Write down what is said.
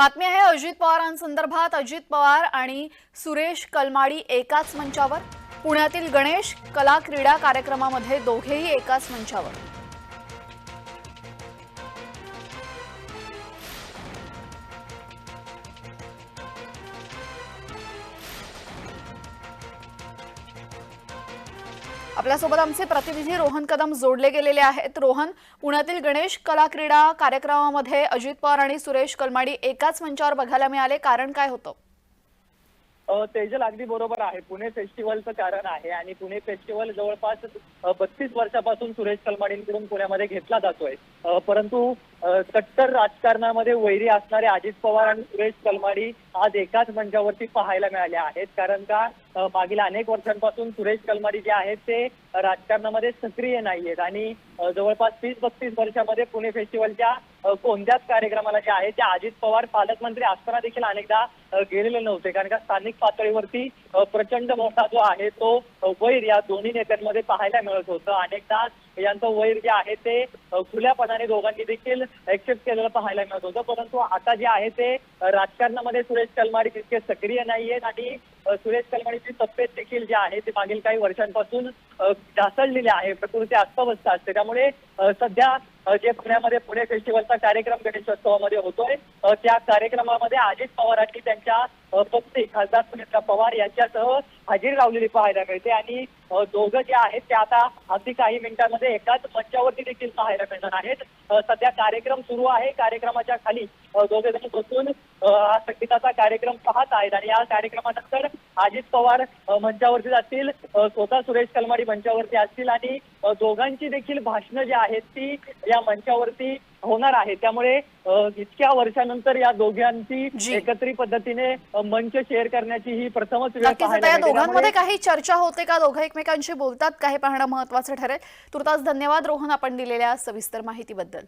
बातमी आहे अजित पवारांसंदर्भात. अजित पवार आणि सुरेश कलमाडी एकाच मंचावर. पुण्यातील गणेश कला क्रीडा कार्यक्रमामध्ये दोघेही एकाच मंचावर. आपल्यासोबत आमचे प्रतिनिधी रोहन कदम जोडले गेलेले आहेत. रोहन पुण्यातील गणेश कला क्रीडा कार्यक्रमामध्ये अजित पवार आणि सुरेश कलमाडी एकाच मंचावर बघायला मिळाले. कारण काय होतं? तेजल अगदी बरोबर आहे. पुणे फेस्टिवलचं कारण आहे आणि पुणे फेस्टिवल जवळपास बत्तीस वर्षापासून सुरेश कलमाडींकडून पुण्यामध्ये घेतला जातोय. परंतु कट्टर राजकारणामध्ये वैरी असणारे अजित पवार आणि सुरेश कलमाडी आज एकाच मंचावरती पाहायला मिळाले आहेत. कारण का मागील अनेक वर्षांपासून सुरेश कलमाडी जे आहेत ते राजकारणामध्ये सक्रिय नाहीयेत आणि जवळपास तीस बत्तीस वर्षामध्ये पुणे फेस्टिवलच्या कोणत्याच कार्यक्रमाला जे आहे ते अजित पवार पालकमंत्री असताना देखील अनेकदा गेलेले नव्हते. कारण का स्थानिक पातळीवरती प्रचंड मोठा जो आहे तो वैर या दोन्ही नेत्यांमध्ये पाहायला मिळत होतं. अनेकदा यांचं वैर जे आहे ते खुल्या खुल्यापणाने दोघांनी देखील एक्सेप्ट केलेलं पाहायला मिळत होतं. परंतु आता जे आहे ते राजकारणामध्ये सुरेश कलमाडी तितके सक्रिय नाहीयेत आणि सुरेश कलमाडीची तब्येत देखील जी आहे ती मागील काही वर्षांपासून ढासळलेली आहे. प्रकृती अस्वस्थ असते. त्यामुळे सध्या जे पुण्यामध्ये पुणे फेस्टिवलचा कार्यक्रम गणेशोत्सवामध्ये होतोय त्या कार्यक्रमामध्ये अजित पवारांनी त्यांच्या पत्नी खासदार सुनेत्रा पवार यांच्यासह हजेरी लावलेली पाहायला मिळते आणि दोघं जे आहेत ते आता अगदी काही मिनिटांमध्ये एकाच मंचावरती देखील पाहायला मिळणार आहेत. सध्या कार्यक्रम सुरू आहे. कार्यक्रमाच्या खाली दोघे जण बसून हा संगीताचा कार्यक्रम पाहत आहेत आणि या कार्यक्रमानंतर अजित पवार मंचावरती जातील. स्वतः सुरेश कलमाडी मंचावरती असतील आणि दोघांची देखील भाषणं जी आहेत ती या मंचावरती होणार आहे त्यामुळे इतक्या वर्षानंतर या दोघांची. एकत्रित पद्धतीने मंच शेअर करण्याची ही प्रथमच वेळ या. दोघांमध्ये काही चर्चा होते का? दोघं एकमेकांशी बोलतात का हे पाहणं महत्वाचं ठरेल. तुर्तास धन्यवाद रोहन आपण दिलेल्या सविस्तर माहितीबद्दल.